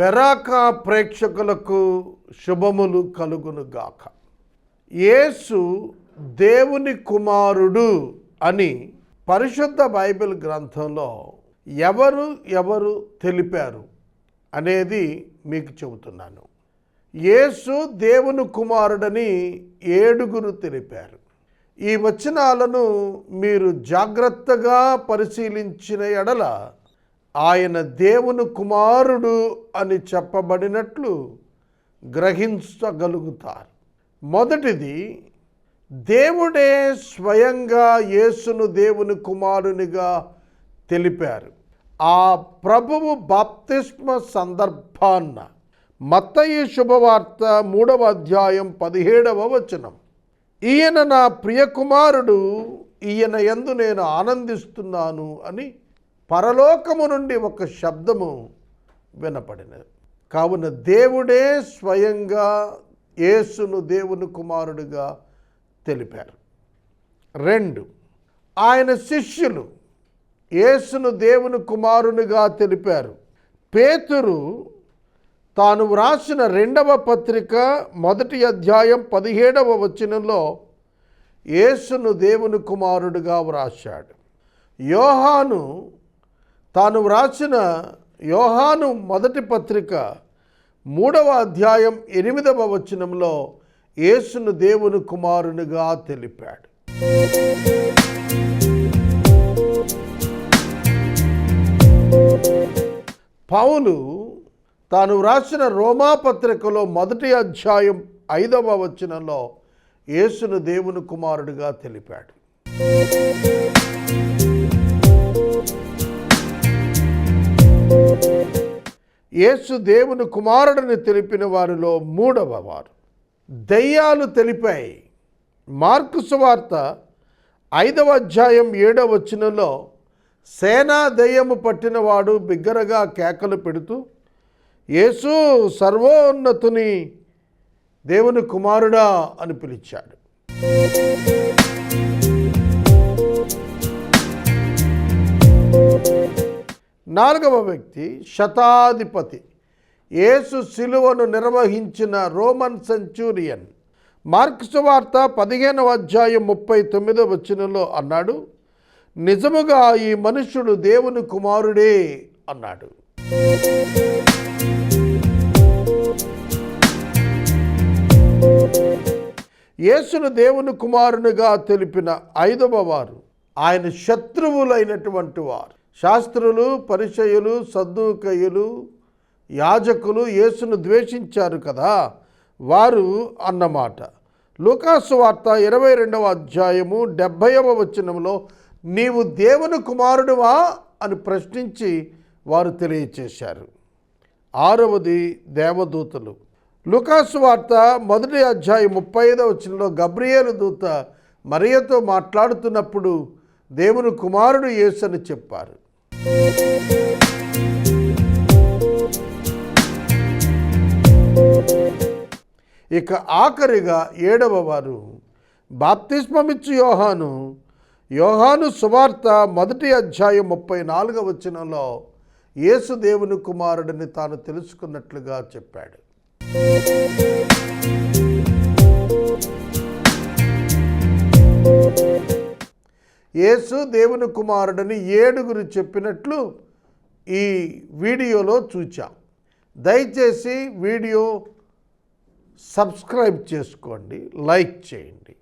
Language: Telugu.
బెరాకా ప్రేక్షకులకు శుభములు కలుగునుగాక. యేసు దేవుని కుమారుడు అని పరిశుద్ధ బైబిల్ గ్రంథంలో ఎవరు ఎవరు తెలిపారు అనేది మీకు చెబుతున్నాను. యేసు దేవుని కుమారుడని ఏడుగురు తెలిపారు. ఈ వచనాలను మీరు జాగ్రత్తగా పరిశీలించిన ఎడల ఆయన దేవుని కుమారుడు అని చెప్పబడినట్లు గ్రహించగలుగుతారు. మొదటిది దేవుడే స్వయంగా యేసును దేవుని కుమారునిగా తెలిపారు. ఆ ప్రభువు బాప్తిస్మ సందర్భాన్న మత్తయి శుభవార్త మూడవ అధ్యాయం పదిహేడవ వచనం. ఈయన నా ప్రియకుమారుడు ఈయన ఎందు నేను ఆనందిస్తున్నాను అని పరలోకము నుండి ఒక శబ్దము వినపడినది. కావున దేవుడే స్వయంగా యేసును దేవుని కుమారుడిగా తెలిపారు. రెండు ఆయన శిష్యులు యేసును దేవుని కుమారునిగా తెలిపారు. పేతురు తాను వ్రాసిన రెండవ పత్రిక మొదటి అధ్యాయం పదిహేడవ వచనంలో యేసును దేవుని కుమారుడిగా వ్రాశాడు. యోహాను తాను వ్రాసిన యోహాను మొదటి పత్రిక మూడవ అధ్యాయం ఎనిమిదవ వచనంలో యేసును దేవుని కుమారునిగా తెలిపాడు. పౌలు తాను వ్రాసిన రోమా పత్రికలో మొదటి అధ్యాయం ఐదవ వచనంలో యేసును దేవుని కుమారుడిగా తెలిపాడు. యేసు దేవుని కుమారుడిని తెలిపిన వారిలో మూడవ వారు. దయ్యాలు తెలిపాయి. మార్కు సువార్త ఐదవ అధ్యాయం ఏడవ వచనంలో సేనా దయ్యము పట్టినవాడు బిగ్గరగా కేకలు పెడుతూ యేసు సర్వోన్నతుని దేవుని కుమారుడా అని పిలిచాడు. నాలుగవ వ్యక్తి శతాధిపతి. యేసు శిలువను నిర్వహించిన రోమన్ సెంచూరియన్. మార్క్స్ వార్త పదిహేనవ అధ్యాయం ముప్పై తొమ్మిదవ వచనంలో అన్నాడు నిజముగా ఈ మనుష్యుడు దేవుని కుమారుడే అన్నాడు. యేసును దేవుని కుమారునిగా తెలిపిన ఐదవ వారు ఆయన శత్రువులైనటువంటి వారు. శాస్త్రులు పరిచయులు సద్దుకయులు యాజకులు యేసును ద్వేషించారు కదా? వారు అన్నమాట. లూకాసు వార్త ఇరవై రెండవ అధ్యాయము డెబ్భైవ వచనంలో నీవు దేవుని కుమారుడువా అని ప్రశ్నించి వారు తెలియచేశారు. ఆరవది దేవదూతలు. లుకాసు వార్త మొదటి అధ్యాయం ముప్పై ఐదవ వచనంలో గబ్రియేలు దూత మరియతో మాట్లాడుతున్నప్పుడు దేవుని కుమారుడు యేసు అని చెప్పారు. ఇక ఆఖరిగా ఏడవ వారు బాప్తిస్మమిచ్చు యోహాను. యోహాను సువార్త మొదటి అధ్యాయం ముప్పై నాలుగవ వచనంలో యేసు దేవుని కుమారుడిని తాను తెలుసుకున్నట్లుగా చెప్పాడు. యేసు దేవుని కుమారుడని ఏడుగురు చెప్పినట్లు ఈ వీడియోలో చూచాం. దయచేసి వీడియో సబ్స్క్రైబ్ చేసుకోండి లైక్ చేయండి.